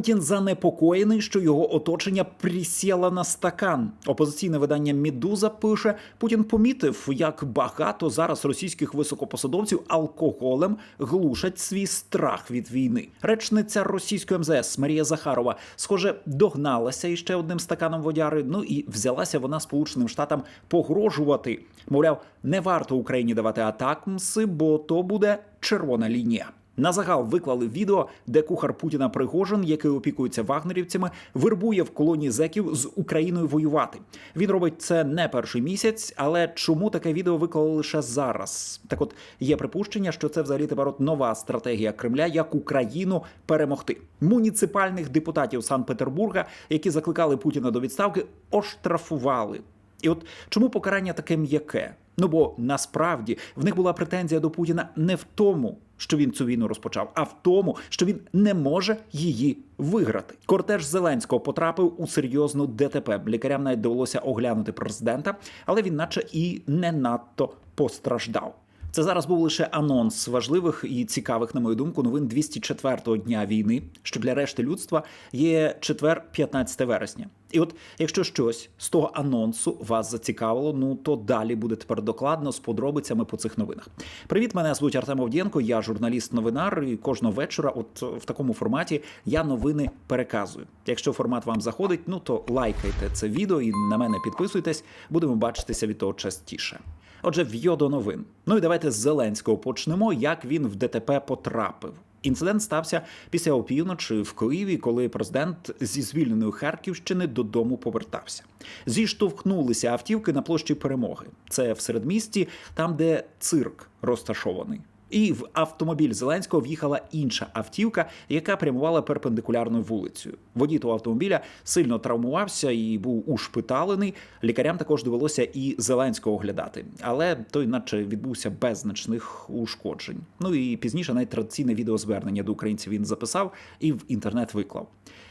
Путін занепокоєний, що його оточення присіло на стакан. Опозиційне видання Мідуза пише: Путін помітив, як багато зараз російських високопосадовців алкоголем глушать свій страх від війни. Речниця російської МЗС Марія Захарова, схоже, догналася іще одним стаканом водяри. Ну і взялася вона Сполученим Штатам погрожувати. Мовляв, не варто Україні давати атакмси, бо то буде червона лінія. На загал виклали відео, де кухар Путіна Пригожин, який опікується вагнерівцями, вербує в колонії зеків з Україною воювати. Він робить це не перший місяць, але чому таке відео виклали лише зараз? Так, от є припущення, що це взагалі тепер от нова стратегія Кремля, як Україну перемогти. Муніципальних депутатів Санкт-Петербурга, які закликали Путіна до відставки, оштрафували. І от чому покарання таке м'яке? Ну бо насправді в них була претензія до Путіна не в тому, що він цю війну розпочав, а в тому, що він не може її виграти. Кортеж Зеленського потрапив у серйозну ДТП. Лікарям навіть довелося оглянути президента, але він, наче, і не надто постраждав. Це зараз був лише анонс важливих і цікавих, на мою думку, новин 204-го дня війни, що для решти людства є четвер, 15 вересня. І от, якщо щось з того анонсу вас зацікавило, ну то далі буде тепер докладно з подробицями по цих новинах. Привіт, мене звуть Артем Овдєнко, я журналіст-новинар, і кожного вечора, от в такому форматі, я новини переказую. Якщо формат вам заходить, ну то лайкайте це відео і на мене підписуйтесь, будемо бачитися від того частіше. Отже, в'йо до новин. Ну і давайте з Зеленського почнемо, як він в ДТП потрапив. Інцидент стався після опівночі в Києві, коли президент зі звільненої Харківщини додому повертався. Зіштовхнулися автівки на площі перемоги. Це в середмісті, там де цирк розташований. І в автомобіль Зеленського в'їхала інша автівка, яка прямувала перпендикулярною вулицею. Водій того автомобіля сильно травмувався і був ушпиталений. Лікарям також довелося і Зеленського оглядати, але той, наче, відбувся без значних ушкоджень. Ну і пізніше навіть традиційне відеозвернення до українців він записав і в інтернет виклав.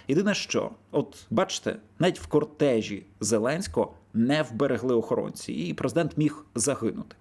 Єдине, що, от бачите, навіть в кортежі Зеленського не вберегли охоронці, і президент міг загинути.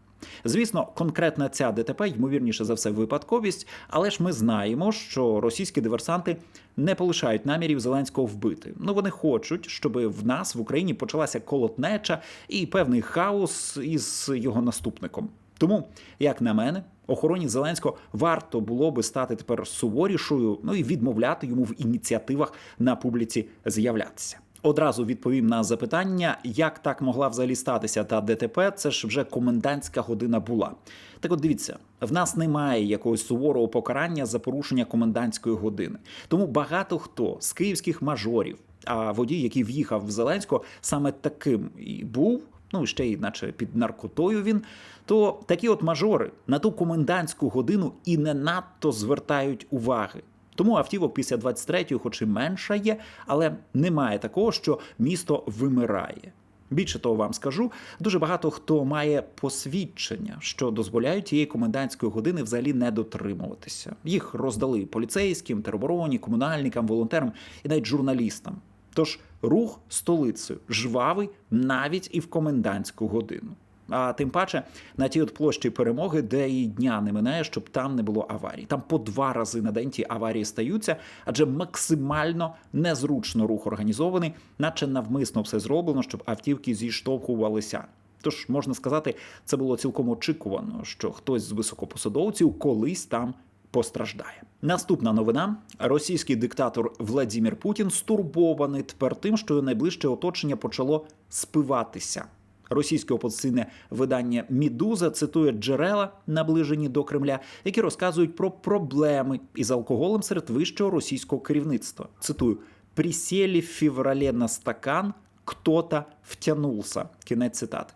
Звісно, конкретна ця ДТП, ймовірніше за все, випадковість, але ж ми знаємо, що російські диверсанти не полишають намірів Зеленського вбити. Ну вони хочуть, щоб в нас в Україні почалася колотнеча і певний хаос із його наступником. Тому, як на мене, охороні Зеленського варто було би стати тепер суворішою, ну і відмовляти йому в ініціативах на публіці з'являтися. Одразу відповім на запитання, як так могла взагалі статися та ДТП. Це ж вже комендантська година була. Так, от дивіться, в нас немає якогось суворого покарання за порушення комендантської години. Тому багато хто з київських мажорів, а водій, який в'їхав в Зеленського, саме таким і був. Ну, ще й наче під наркотою він, то такі от мажори на ту комендантську годину і не надто звертають уваги. Тому автівок після 23-ї, хоч і менша є, але немає такого, що місто вимирає. Більше того, вам скажу, дуже багато хто має посвідчення, що дозволяють тієї комендантської години взагалі не дотримуватися. Їх роздали поліцейським, теробороні, комунальникам, волонтерам і навіть журналістам. Тож рух столицею жвавий навіть і в комендантську годину. А тим паче на тій от площі перемоги, де і дня не минає, щоб там не було аварій. Там по два рази на день ті аварії стаються, адже максимально незручно рух організований, наче навмисно все зроблено, щоб автівки зіштовхувалися. Тож можна сказати, це було цілком очікувано, що хтось з високопосадовців колись там постраждає. Наступна новина: російський диктатор Владимир Путін стурбований тепер тим, що найближче оточення почало спиватися. Російське опозиційне видання Мідуза цитує джерела, наближені до Кремля, які розказують про проблеми із алкоголем серед вищого російського керівництва. Цитую: «Присєлі в феврале на стакан, кто-то втягнувся». Кінець цитати.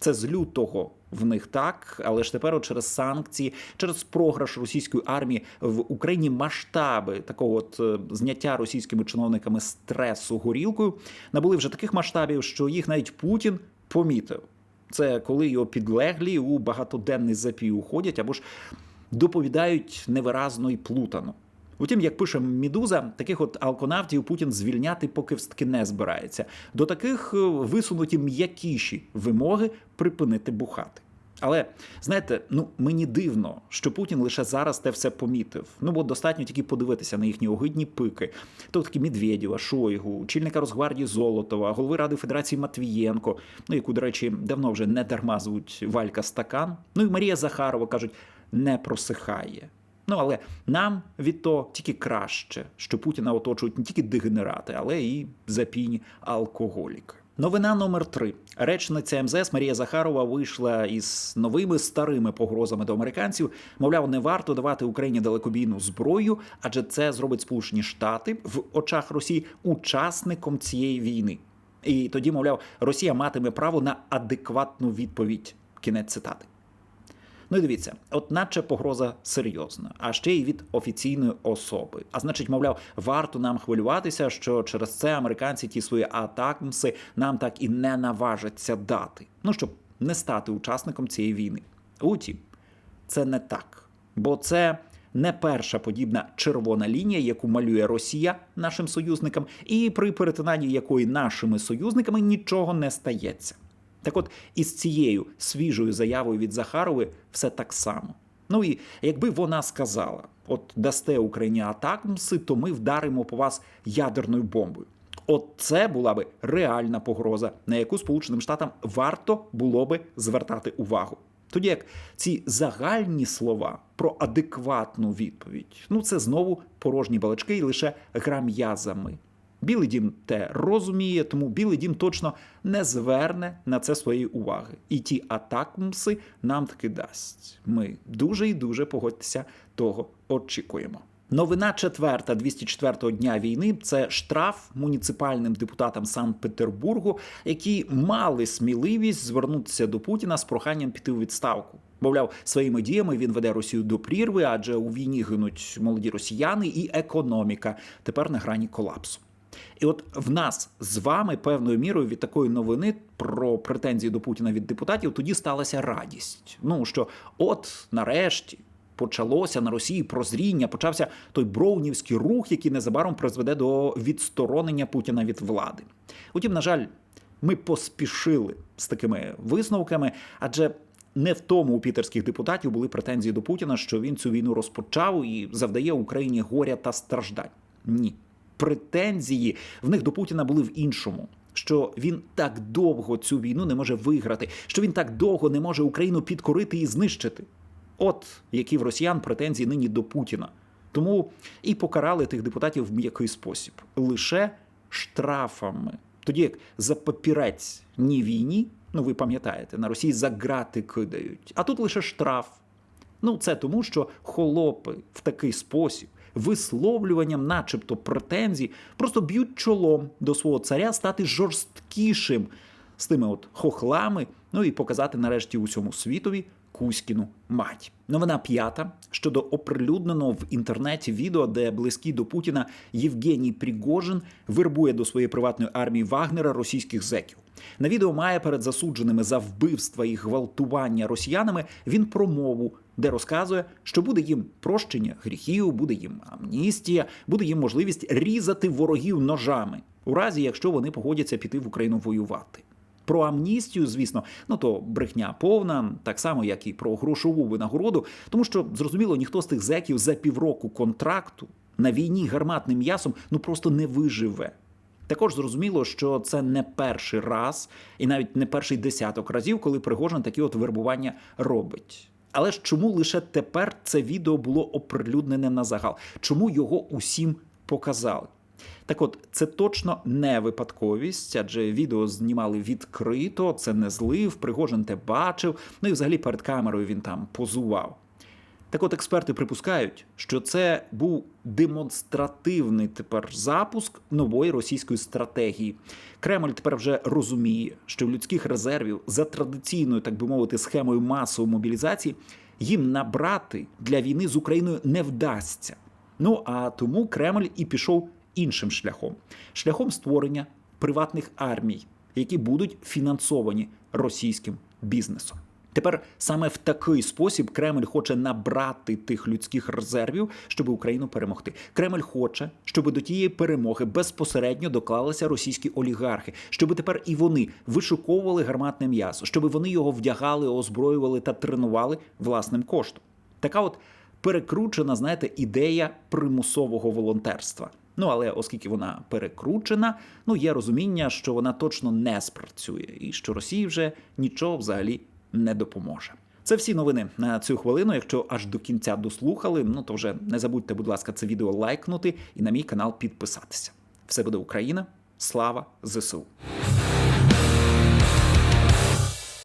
Це з лютого в них так, але ж тепер через санкції, через програш російської армії в Україні масштаби такого от е, зняття російськими чиновниками стресу горілкою набули вже таких масштабів, що їх навіть Путін помітив. Це коли його підлеглі у багатоденний запій уходять або ж доповідають невиразно і плутано. Утім, як пише Мідуза, таких от алконавтів Путін звільняти поки встки не збирається. До таких е, висунуті м'якіші вимоги припинити бухати. Але знаєте, ну мені дивно, що Путін лише зараз те все помітив. Ну бо достатньо тільки подивитися на їхні огидні пики. То такі Медведєва, Шойгу, чільника Росгвардії Золотова, голови Ради Федерації Матвієнко, ну яку, до речі, давно вже не дарма звуть Валька Стакан. Ну і Марія Захарова кажуть, не просихає. Ну але нам від того тільки краще, що Путіна оточують не тільки дегенерати, але і запійні алкоголіки. Новина номер три. Речниця МЗС Марія Захарова вийшла із новими старими погрозами до американців. Мовляв, не варто давати Україні далекобійну зброю, адже це зробить Сполучені Штати в очах Росії учасником цієї війни. І тоді, мовляв, Росія матиме право на адекватну відповідь. Кінець цитати. Ну і дивіться, от наче погроза серйозна, а ще й від офіційної особи. А значить, мовляв, варто нам хвилюватися, що через це американці ті свої атакмси нам так і не наважаться дати. Ну щоб не стати учасником цієї війни. Утім, це не так, бо це. Не перша подібна червона лінія, яку малює Росія нашим союзникам, і при перетинанні якої нашими союзниками нічого не стається. Так от із цією свіжою заявою від Захарови все так само. Ну і якби вона сказала: от дасте Україні атакмси, то ми вдаримо по вас ядерною бомбою. От це була би реальна погроза, на яку Сполученим Штатам варто було би звертати увагу. Тоді як ці загальні слова про адекватну відповідь, ну це знову порожні балачки і лише гра м'язами. Білий дім те розуміє, тому Білий дім точно не зверне на це своєї уваги. І ті атакмси нам таки дасть. Ми дуже і дуже погодьтеся того очікуємо. Новина четверта 204-го дня війни це штраф муніципальним депутатам Санкт-Петербургу, які мали сміливість звернутися до Путіна з проханням піти у відставку. Мовляв, своїми діями він веде Росію до прірви, адже у війні гинуть молоді росіяни, і економіка тепер на грані колапсу. І от в нас з вами певною мірою від такої новини про претензії до Путіна від депутатів тоді сталася радість. Ну що, от нарешті. Почалося на Росії прозріння, почався той броунівський рух, який незабаром призведе до відсторонення Путіна від влади. Утім, на жаль, ми поспішили з такими висновками, адже не в тому у пітерських депутатів були претензії до Путіна, що він цю війну розпочав і завдає Україні горя та страждань. Ні, претензії в них до Путіна були в іншому. Що він так довго цю війну не може виграти, що він так довго не може Україну підкорити і знищити. От які в росіян претензії нині до Путіна. Тому і покарали тих депутатів в м'який спосіб лише штрафами. Тоді як за папірець ні війні, ну ви пам'ятаєте, на Росії за грати кидають, а тут лише штраф. Ну це тому, що холопи в такий спосіб висловлюванням, начебто, претензій, просто б'ють чолом до свого царя стати жорсткішим з тими от хохлами, ну і показати нарешті усьому світові Кузькіну мать. Новина п'ята щодо оприлюдненого в інтернеті відео, де близький до Путіна Євгеній Пригожин вербує до своєї приватної армії Вагнера російських зеків. На відео має перед засудженими за вбивства і гвалтування росіянами він промову, де розказує, що буде їм прощення гріхів, буде їм амністія, буде їм можливість різати ворогів ножами, у разі якщо вони погодяться піти в Україну воювати. Про амністію, звісно, ну то брехня повна, так само як і про грошову винагороду, тому що зрозуміло, ніхто з тих зеків за півроку контракту на війні гарматним м'ясом ну просто не виживе. Також зрозуміло, що це не перший раз і навіть не перший десяток разів, коли Пригожин такі от вербування робить. Але ж чому лише тепер це відео було оприлюднене на загал? Чому його усім показали? Так от, це точно не випадковість, адже відео знімали відкрито, це не злив, Пригожин те бачив, ну і взагалі перед камерою він там позував. Так от експерти припускають, що це був демонстративний тепер запуск нової російської стратегії. Кремль тепер вже розуміє, що в людських резервів за традиційною, так би мовити, схемою масової мобілізації їм набрати для війни з Україною не вдасться. Ну а тому Кремль і пішов іншим шляхом шляхом створення приватних армій, які будуть фінансовані російським бізнесом. Тепер саме в такий спосіб Кремль хоче набрати тих людських резервів, щоб Україну перемогти. Кремль хоче, щоб до тієї перемоги безпосередньо доклалися російські олігархи, щоб тепер і вони вишуковували гарматне м'ясо, щоб вони його вдягали, озброювали та тренували власним коштом. Така от перекручена, знаєте, ідея примусового волонтерства. Ну але оскільки вона перекручена, ну є розуміння, що вона точно не спрацює, і що Росії вже нічого взагалі не допоможе. Це всі новини на цю хвилину. Якщо аж до кінця дослухали, ну то вже не забудьте, будь ласка, це відео лайкнути і на мій канал підписатися. Все буде Україна. Слава ЗСУ!